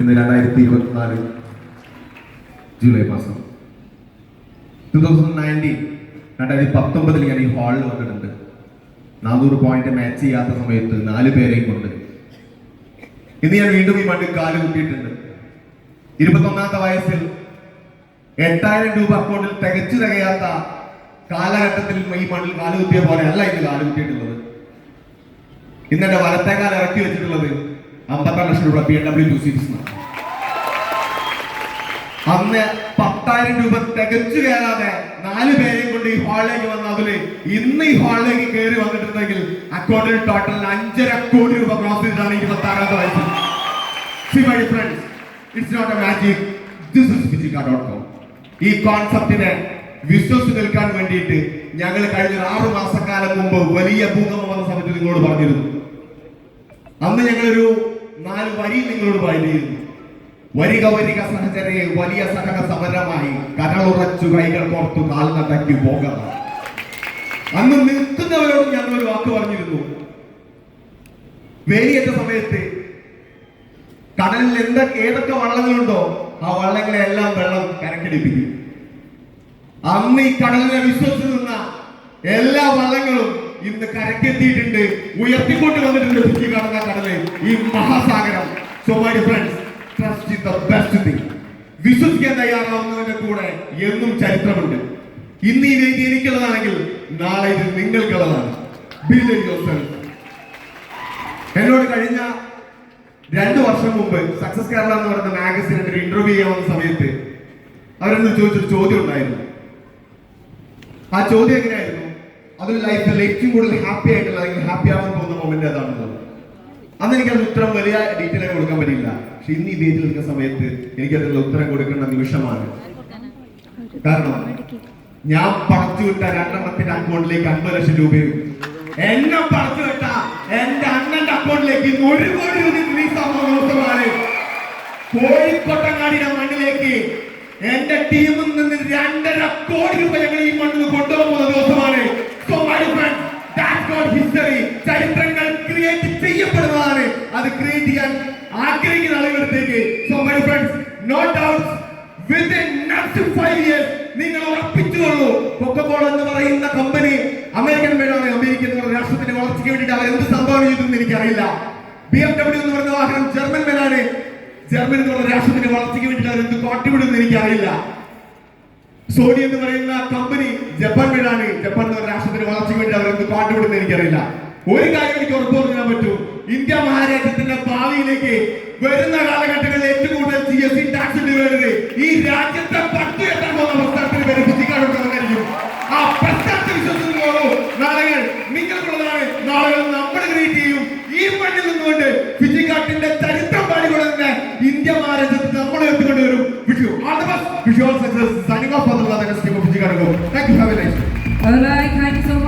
ഇന്ന് രണ്ടായിരത്തി ഇരുപത്തിനാല് ജൂലൈ മാസം ടു തൗസൻഡ് നയന്റീൻ രണ്ടായിരത്തി പത്തൊമ്പതിൽ ഞാൻ ഈ ഹാളിൽ വന്നിട്ടുണ്ട്. നാനൂറ് പോയിന്റ് മാച്ച് ചെയ്യാത്ത സമയത്ത് നാല് പേരെയും കൊണ്ട്. ഇന്ന് ഞാൻ വീണ്ടും ഈ മണ്ണിൽ കാൽ കൂട്ടിയിട്ടുണ്ട് ഇരുപത്തൊന്നാമത്തെ വയസ്സിൽ എട്ടായിരം രൂപ അക്കൗണ്ടിൽ തികച്ചു തികയാത്ത കാലഘട്ടത്തിൽ ഈ മണ്ണിൽ കാലുകുത്തിയ പോലെ അല്ല ഇന്ന് കാലുകുത്തിയിട്ടുള്ളത് ഇന്ന് എന്റെ വലത്തേക്കാൽ ഇറക്കി വെച്ചിട്ടുള്ളത് അമ്പത്താറ് ലക്ഷം രൂപ B M W two series അന്ന് പത്തായിരം രൂപ തികച്ചു കയറാതെ നാല് പേരെയും കൊണ്ട് ഈ ഹാളിലേക്ക് വന്ന അതിൽ ഇന്ന് ഈ ഹാളിലേക്ക് കയറി വന്നിട്ടുണ്ടെങ്കിൽ അക്കൗണ്ടിൽ ടോട്ടൽ അഞ്ചര കോടി രൂപ ക്രോസ് ചെയ്താണ് ഇരുപത്തി വയസ്സിൽ my not a magic a magic. This is Vijika.com. ഈ കോൺസെപ്റ്റിനെ വിശ്വസിച്ച് നിൽക്കാൻ വേണ്ടിയിട്ട് ഞങ്ങൾ കഴിഞ്ഞ ആറു മാസക്കാലം മുമ്പ് വലിയ ഭൂകമ്പം വന്ന സമയത്ത് നിങ്ങളോട് പറഞ്ഞിരുന്നു അന്ന് ഞങ്ങളൊരു നാല് വരി നിങ്ങളോട് വായിക്കുന്നു വരിക വരിക സഹചരെ വലിയ സഹക സമരമായി. കരളുറച്ചു കൈകൾ പുറത്തു കാൽനടക്കി പോകണം. അന്ന് നിൽക്കുന്നവരോട് ഞങ്ങൾ ഒരു വാക്ക് പറഞ്ഞിരുന്നു. വേലിയേറ്റ സമയത്ത് കടലിൽ എന്തൊക്കെ ഏതൊക്കെ വള്ളങ്ങളുണ്ടോ ആ വള്ളങ്ങളെ എല്ലാം വെള്ളം കരക്കടിപ്പിക്കും. അന്ന് ഈ കടലിനെ വിശ്വസിച്ച് നിന്ന എല്ലാ വള്ളങ്ങളും ഇന്ന് കരക്കെത്തിയിട്ടുണ്ട് ഉയർത്തിക്കൊണ്ട് വന്നിട്ടുണ്ട് ചുറ്റി കാണുന്ന കടൽ. ഈ മഹാസാഗരം. So my friends trust in the best thing വിശ്വസിക്കാൻ തയ്യാറാവുന്നതിന്റെ കൂടെ എന്നും ചരിത്രമുണ്ട്. ഇന്ന് ഈ വേദി എനിക്കുള്ളതാണെങ്കിൽ നാളെ ഇത് നിങ്ങൾക്കുള്ളതാണ്. എന്നോട് കഴിഞ്ഞ രണ്ടു വർഷം മുമ്പ് സക്സസ് കേരള എന്ന് പറയുന്ന മാഗസിൻ ഒരു ഇന്റർവ്യൂ ചെയ്യാൻ വന്ന സമയത്ത് അവരെന്ന് ചോദിച്ചൊരു ചോദ്യം ഉണ്ടായിരുന്നു. ആ ചോദ്യം എങ്ങനെയായിരുന്നു? അതൊരു ലൈഫിൽ ഏറ്റവും കൂടുതൽ ഹാപ്പി ആയിട്ടുള്ള അല്ലെങ്കിൽ ഹാപ്പി ആവാൻ പോകുന്ന മൊമെന്റ് ഏതാണെന്നുള്ളത് അന്ന് എനിക്ക് അത് ഉത്തരം വലിയ ഡീറ്റെയിൽ ആയി കൊടുക്കാൻ പറ്റില്ല പക്ഷെ ഇന്ന് ഈ ഡേറ്റിൽ നിൽക്കുന്ന സമയത്ത് എനിക്ക് അതിനുള്ള ഉത്തരം കൊടുക്കേണ്ട നിമിഷമാണ്. കാരണം ഞാൻ പറച്ചു വിട്ട രണ്ടെണ്ണത്തിന്റെ അക്കൗണ്ടിലേക്ക് അൻപത് ലക്ഷം രൂപയും എന്നെ പറച്ചു വിട്ട എന്റെ അണ്ണന്റെ അക്കൗണ്ടിലേക്ക് ഒരു കോടി രൂപ റിലീസ് കോഴിക്കോട്ടങ്ങാടിയുടെ മണ്ണിലേക്ക് എന്റെ ടീമിൽ നിന്ന് രണ്ടര കോടി രൂപ ഞങ്ങൾ ഈ മണ്ണിൽ കൊണ്ടുപോകുന്ന ദിവസമാണ്. Not ചരിത്രങ്ങൾ ക്രിയേറ്റ് ചെയ്യപ്പെടുന്നതാണ്. അത് ക്രിയേറ്റ് ചെയ്യാൻ ആഗ്രഹിക്കുന്ന ആളുകളടുത്തേക്ക് so my friends no doubts within next five years നിങ്ങൾ ഉറപ്പിച്ചുകൊള്ളൂ കൊക്കക്കോള എന്ന് പറയുന്ന കമ്പനി അമേരിക്കൻ മേഡാണ് അമേരിക്ക എന്ന് പറയുന്ന രാഷ്ട്രത്തിന്റെ വളർച്ചയ്ക്ക് വേണ്ടിയിട്ട് അവർ എന്ത് സംഭാവന ചെയ്തെന്ന് എനിക്കറിയില്ല. ബി എം ഡബ്ല്യു എന്ന് പറയുന്ന വാഹനം ജർമ്മൻ മേലാണ് ജർമ്മൻ എന്നുള്ള രാഷ്ട്രത്തിന്റെ വളർച്ചയ്ക്ക് വേണ്ടിയിട്ട് അവർ എന്ത് കോട്ടിവിടുമെന്ന് എനിക്കറിയില്ല. സോണി എന്ന് പറയുന്ന കമ്പനി ജപ്പാൻ വീടാണ്. ജപ്പാൻ എന്ന രാഷ്ട്രത്തിന്റെ വളർച്ചയ്ക്ക് വേണ്ടി അവരെന്ത് പാട്ടുപെടുന്ന എനിക്കറിയില്ല. ഒരു കാര്യം എനിക്ക് ഉറപ്പ് പറഞ്ഞാൽ പറ്റൂ. ഇന്ത്യ മഹാരാജ്യത്തിന്റെ ഭാവിയിലേക്ക് വരുന്ന കാലഘട്ടങ്ങളിൽ ഏറ്റവും കൂടുതൽ ജി എസ് ടി ടാക്സ് വരുന്നത് ഈ രാജ്യത്തെ Wish you all the best. Wish you all success. Signing off for the Thank you. Have a nice day. Thank you so much.